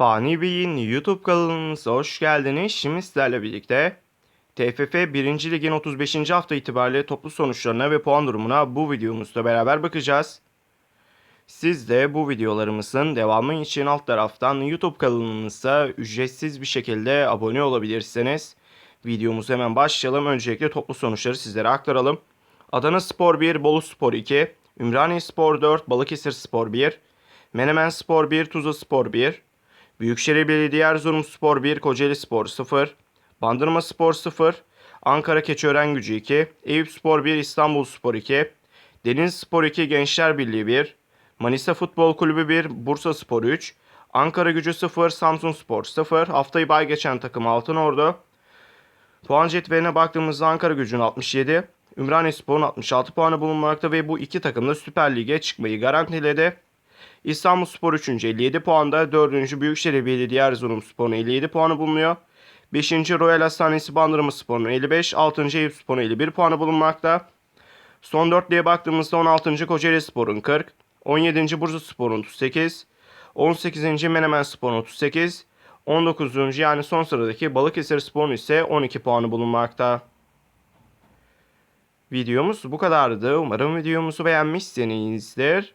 Fani Bey'in YouTube kanalımıza hoş geldiniz. Şimdi sizlerle birlikte TFF 1. Lig'in 35. hafta itibariyle toplu sonuçlarına ve puan durumuna bu videomuzda beraber bakacağız. Siz de bu videolarımızın devamı için alt taraftan YouTube kanalımıza ücretsiz bir şekilde abone olabilirsiniz. Videomuza hemen başlayalım. Öncelikle toplu sonuçları sizlere aktaralım. Adana Spor 1, Bolu Spor 2, Ümraniye Spor 4, Balıkesir Spor 1, Menemen Spor 1, Tuzla Spor 1, Büyükşehir Belediye Erzurum Spor 1, Kocaeli Spor 0, Bandırma Spor 0, Ankara Keçiören Gücü 2, Eyüp Spor 1, İstanbul Spor 2, Deniz Spor 2, Gençler Birliği 1, Manisa Futbol Kulübü 1, Bursa Spor 3, Ankara Gücü 0, Samsun Spor 0, haftayı bay geçen takım Altınordu. Puan cetveline baktığımızda Ankara Gücü'nün 67, Ümraniye Spor'un 66 puanı bulunmakta ve bu iki takım da Süper Lig'e çıkmayı garantiledi. İstanbul Spor 3. 57 puanda, 4. Büyükşehir Belediye Erzurum Spor'un 57 puanı bulunuyor. 5. Royal Hastanesi Bandırma Spor'un 55, 6. Eyüp Spor'un 51 puanı bulunmakta. Son dörtlüye baktığımızda 16. Kocaeli Spor'un 40, 17. Bursa Spor'un 38, 18. Menemen Spor'un 38, 19. yani son sıradaki Balıkesir Spor'un ise 12 puanı bulunmakta. Videomuz bu kadardı. Umarım videomuzu beğenmişsinizdir.